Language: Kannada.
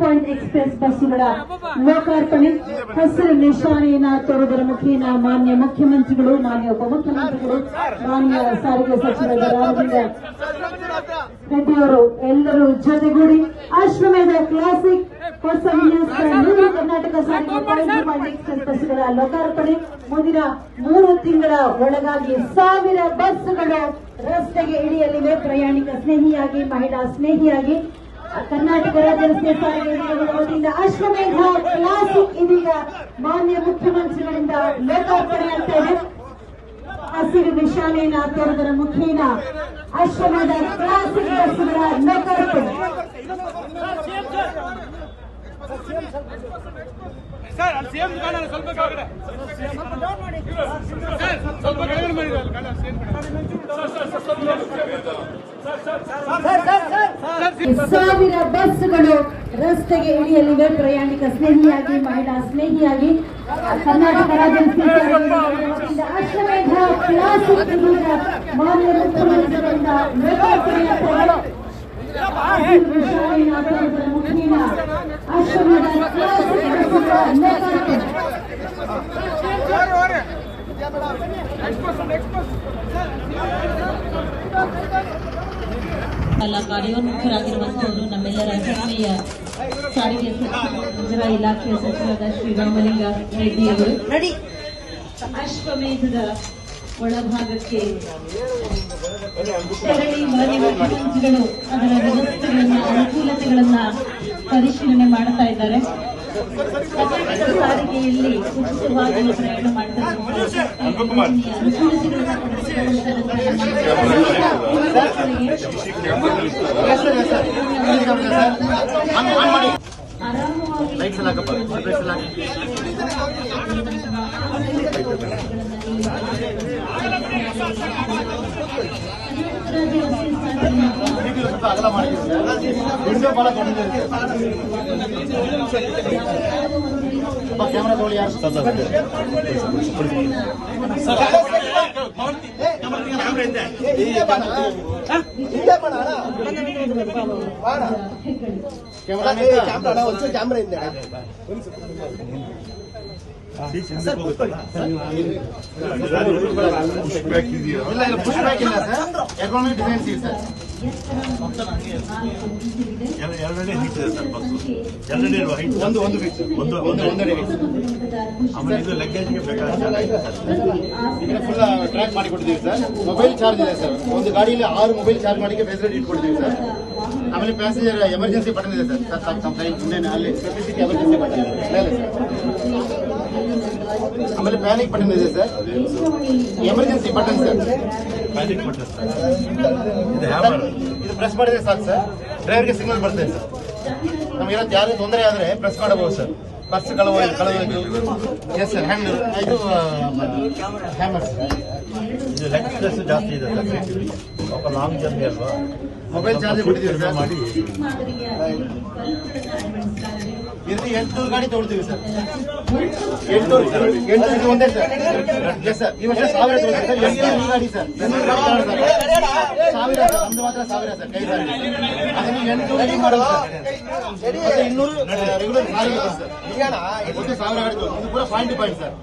ಪಾಯಿಂಟ್ ಎಕ್ಸ್ಪ್ರೆಸ್ ಬಸ್ಸುಗಳ ಲೋಕಾರ್ಪಣೆ. ಹಸಿರು ನಿಶಾನೆಯನ್ನ ತೋರುವುದರ ಮುಖೇನ ಮಾನ್ಯ ಮುಖ್ಯಮಂತ್ರಿಗಳು, ಮಾನ್ಯ ಉಪಮುಖ್ಯಮಂತ್ರಿಗಳು, ಮಾನ್ಯ ಸಾರಿಗೆ ಸಚಿವ ರೆಡ್ಡಿಯವರು ಎಲ್ಲರೂ ಜೊತೆಗೂಡಿ ಆಶ್ರಮದ ಕ್ಲಾಸಿಕ್ ಹೊಸ ನೂರು ಕರ್ನಾಟಕ ಸಾರಿಗೆ ಎಕ್ಸ್ಪ್ರೆಸ್ ಬಸ್ಸುಗಳ ಲೋಕಾರ್ಪಣೆ. ಮುಂದಿನ ಮೂರು ತಿಂಗಳ ಒಳಗಾಗಿ ಸಾವಿರ ಬಸ್ಸುಗಳು ರಸ್ತೆಗೆ ಇಳಿಯಲಿವೆ. ಪ್ರಯಾಣಿಕ ಸ್ನೇಹಿಯಾಗಿ, ಮಹಿಳಾ ಸ್ನೇಹಿಯಾಗಿ. ಕರ್ನಾಟಕ ರಾಜ್ಯ ವತಿಯಿಂದ ಅಶ್ವಮೇಧ ಕ್ಲಾಸಿಕ್ ಇದೀಗ ಮಾನ್ಯ ಮುಖ್ಯಮಂತ್ರಿಗಳಿಂದ ಲೋಕಾರ್ಪಣೆ ಆಗ್ತಾ ಇದೆ. ಹಸಿರು ನಿಶಾನೆಯನ್ನ ತೆರೆದರ ಮುಖೇನ ಅಶ್ವಮೇಧ ಕ್ಲಾಸಿಕ್ ಬಸ್ಸುಗಳ ಲೋಕಾರ್ಪಣೆ. ಸರ್, ಅಲ್ಲಿ ಸೇಮ್ ಸ್ವಲ್ಪ ಕೆಳಗಡೆ. ಸ್ವಲ್ಪ ಕೆಳಗಡೆ ಮಾಡಿ ಸಾವಿರ ಬಸ್ಗಳು ರಸ್ತೆಗೆ ಇಳಿಯಲಿವೆ. ಪ್ರಯಾಣಿಕ ಸ್ನೇಹಿಯಾಗಿ, ಮಹಿಳಾ ಸ್ನೇಹಿಯಾಗಿ. ಕರ್ನಾಟಕ ರಾಜ್ಯ ರಸ್ತೆ ಸಾರಿಗೆ ನಿಗಮದ ವತಿಯಿಂದ ಅಶ್ವಮೇಧ ಕ್ಲಾಸಿಕ್ ಇದೀಗ ಮಾನ್ಯ ಮುಖ್ಯಮಂತ್ರಿಗಳಿಂದ ಲೋಕಾರ್ಪಣೆಯಾಗ್ತಾ ಇದೆ. ಹಸಿರು ನಿಶಾನೆಯನ್ನ ತೋರುವುದರ ಮುಖೇನ ಅಶ್ವಮೇಧ ಕ್ಲಾಸಿಕ್ ಬಸ್ಸುಗಳ ಲೋಕಾರ್ಪಣೆ. ಅಲ್ಲ ಕಾರ್ಯೋನ್ಮುಖರಾಗಿರುವಂತವರು ನಮ್ಮೆಲ್ಲರ ಹೆಮ್ಮೆಯ ಸಾರಿಗೆ ಸಚಿವ ಇಲಾಖೆಯ ಸಚಿವರಾದ ಶ್ರೀರಾಮಲಿಂಗ ರೆಡ್ಡಿ ಅವರು. ಅಶ್ವಮೇಧದ ಒಳಭಾಗಕ್ಕೆ ತೆರಳಿ ಮನೆ ಮುಖ್ಯಮಂತ್ರಿಗಳು ಅದರ ವ್ಯವಸ್ಥೆಗಳನ್ನ ಅನುಕೂಲತೆಗಳನ್ನ ಪರಿಶೀಲನೆ ಮಾಡ್ತಾ ಇದ್ದಾರೆ. ಸಾರಿಗೆಯಲ್ಲಿ ಉಚಿತವಾಗಿ ಪ್ರಯಾಣ ಮಾಡ್ತಾ ಆರಾಮವಾಗಿ ಕ್ಯಾಮ್ರಾ ತಗೊಳ್ಳಿ ಯಾರು ಕ್ಯಾಮ್ರಾ ಒಂಚೂರು ಕ್ಯಾಮ್ರಾ ಇದೆ ಇಲ್ಲ ಇಲ್ಲ ಪುಷ್ ಬ್ಯಾಕ್ ಇಲ್ಲ sir economy design seat sir ಎರಡನೇ ಹೀಟ್ ಇದೆ ಸರ್ ಬಸ್ಸು ಎರಡನೇ ಹೈಟ್ ಒಂದು ಒಂದು ಫೀಟ್ ಒಂದು ಒಂದು ಒಂದನೇ ಫೀಟ್ ಆಮೇಲೆ ಇದು ಲಗ್ಗೇಜ್ಗೆ ಬೇಕಾಗುತ್ತೆ ಈಗ ಫುಲ್ ಟ್ರ್ಯಾಕ್ ಮಾಡಿ ಕೊಡ್ತೀವಿ ಸರ್. ಮೊಬೈಲ್ ಚಾರ್ಜ್ ಇದೆ ಸರ್. ಒಂದು ಗಾಡಿಯಲ್ಲಿ ಆರು ಮೊಬೈಲ್ ಚಾರ್ಜ್ ಮಾಡಿ ಫೆಸಿಲಿಟಿ ಇಟ್ಕೊಡ್ತೀವಿ ಸರ್. ಆಮೇಲೆ ಪ್ಯಾಸೆಂಜರ್ ಎಮರ್ಜೆನ್ಸಿ ಬಟನ್ ಇದೆ ಸರ್. ಸರ್ ತಮ್ಮ ಇನ್ನೇನು ಅಲ್ಲಿ ಸ್ಪೆಸಿಫಿಕ್ ಎಮರ್ಜೆನ್ಸಿ ಬಟನ್ ಇದೆ. ಮೇಲೆ ಸರ್. ಆಮೇಲೆ ಪ್ಯಾನಿಕ್ ಬಟನ್ ಇದೆ sir. Emergency button sir. Panic button ಇದು ಹ್ಯಾಮರ್ ಇದು ಪ್ರೆಸ್ ಮಾಡಿದ್ರೆ ಸಾಕು ಸರ್. ಡ್ರೈವರ್ಗೆ ಸಿಗ್ನಲ್ ಬರ್ತದೆ ಸರ್. ನಮಗೆಲ್ಲ ಯಾರು ತೊಂದರೆ ಆದರೆ ಪ್ರೆಸ್ ಮಾಡಬಹುದು ಸರ್. ಪರ್ಸ್ ಕಳವ ಕಳವಾಗಿ ಎಸ್ ಸರ್ ಹ್ಯಾಂಡ್ ಇದು ಹ್ಯಾಮರ್ ಸರ್ ಇದು ಲೆಕ್ಸ್ ಸ್ಟ್ರೆಸ್ ಜಾಸ್ತಿ ಇದೆ ಸರ್. ಲಾಂಗ್ ಜರ್ನಿ ಅಲ್ವಾ? ಮೊಬೈಲ್ ಚಾರ್ಜ್ ಬಿಟ್ಟಿದ್ದೀವಿ ಸರ್ ಮಾಡಿ ಇದು ಎಂಟುನೂರು ಗಾಡಿ ತಗೊಳ್ತೀವಿ ಸರ್ ಎಂಟುನೂರು ಎಂಟುನೂರು ಇದು ಒಂದೇ ಸರ್ ಎಸ್ ಸರ್ ಈ ವರ್ಷ ಸಾವಿರ ತಗೊಳ್ತೀವಿ ಸರ್ ಎಂಟುನೂರು ಈ ಗಾಡಿ ಸರ್ ಎಂಟುನೂರು ಗಾಡಿ ತಗೊಳ್ಳಿ ಸರ್. ಸಾವಿರ ಸರ್ ನಮ್ದು ಮಾತ್ರ ಸಾವಿರ ಸರ್ ಕೈ ಸಾರಿ ಅದನ್ನು ಎಂಟುನೂರು ಈ ಮಾಡಲ್ಲ ಸರ್ ಮತ್ತೆ ಇನ್ನೂರು ರೆಗ್ಯುಲರ್ ಸಾರಿಗೆ ಬಸ್ ಸರ್ ಒಟ್ಟು ಸಾವಿರ ಗಾಡಿ ತಗೊಳ್ತೀವಿ. ಇದು ಪೂರ ಪಾಯಿಂಟ್ ಪಾಯಿಂಟ್ ಸರ್